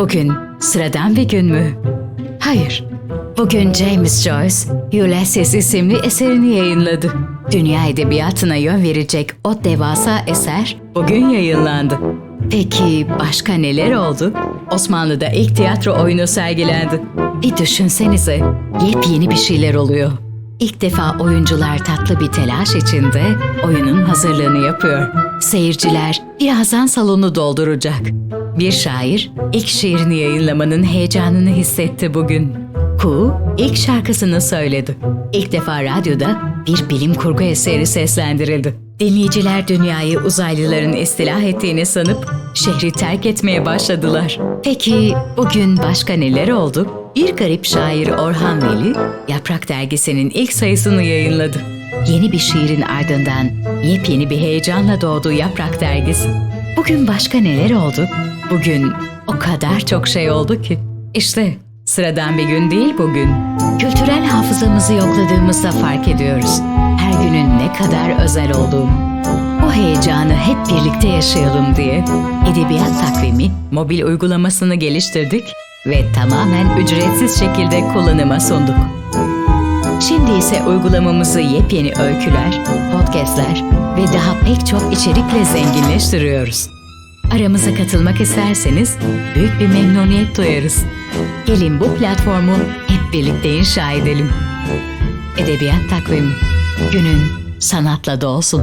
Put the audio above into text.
Bugün sıradan bir gün mü? Hayır. Bugün James Joyce, Ulysses isimli eserini yayınladı. Dünya edebiyatına yön verecek o devasa eser bugün yayınlandı. Peki başka neler oldu? Osmanlı'da ilk tiyatro oyunu sergilendi. Bir düşünsenize, yepyeni bir şeyler oluyor. İlk defa oyuncular tatlı bir telaş içinde oyunun hazırlığını yapıyor. Seyirciler birazdan salonu dolduracak. Bir şair ilk şiirini yayınlamanın heyecanını hissetti bugün. Ku ilk şarkısını söyledi. İlk defa radyoda bir bilim kurgu eseri seslendirildi. Dinleyiciler dünyayı uzaylıların istilah ettiğini sanıp şehri terk etmeye başladılar. Peki bugün başka neler oldu? Bir garip şair Orhan Veli, Yaprak Dergisi'nin ilk sayısını yayınladı. Yeni bir şiirin ardından yepyeni bir heyecanla doğdu Yaprak Dergisi. Bugün başka neler oldu? Bugün o kadar çok şey oldu ki. İşte sıradan bir gün değil bugün. Kültürel hafızamızı yokladığımızda fark ediyoruz. Her günün ne kadar özel olduğunu. Bu heyecanı hep birlikte yaşayalım diye Edebiyat Takvimi mobil uygulamasını geliştirdik ve tamamen ücretsiz şekilde kullanıma sunduk. Şimdi ise uygulamamızı yepyeni öyküler, podcastler ve daha pek çok içerikle zenginleştiriyoruz. Aramıza katılmak isterseniz büyük bir memnuniyet duyarız. Gelin bu platformu hep birlikte inşa edelim. Edebiyat Takvimi Günün sanatla dolsun.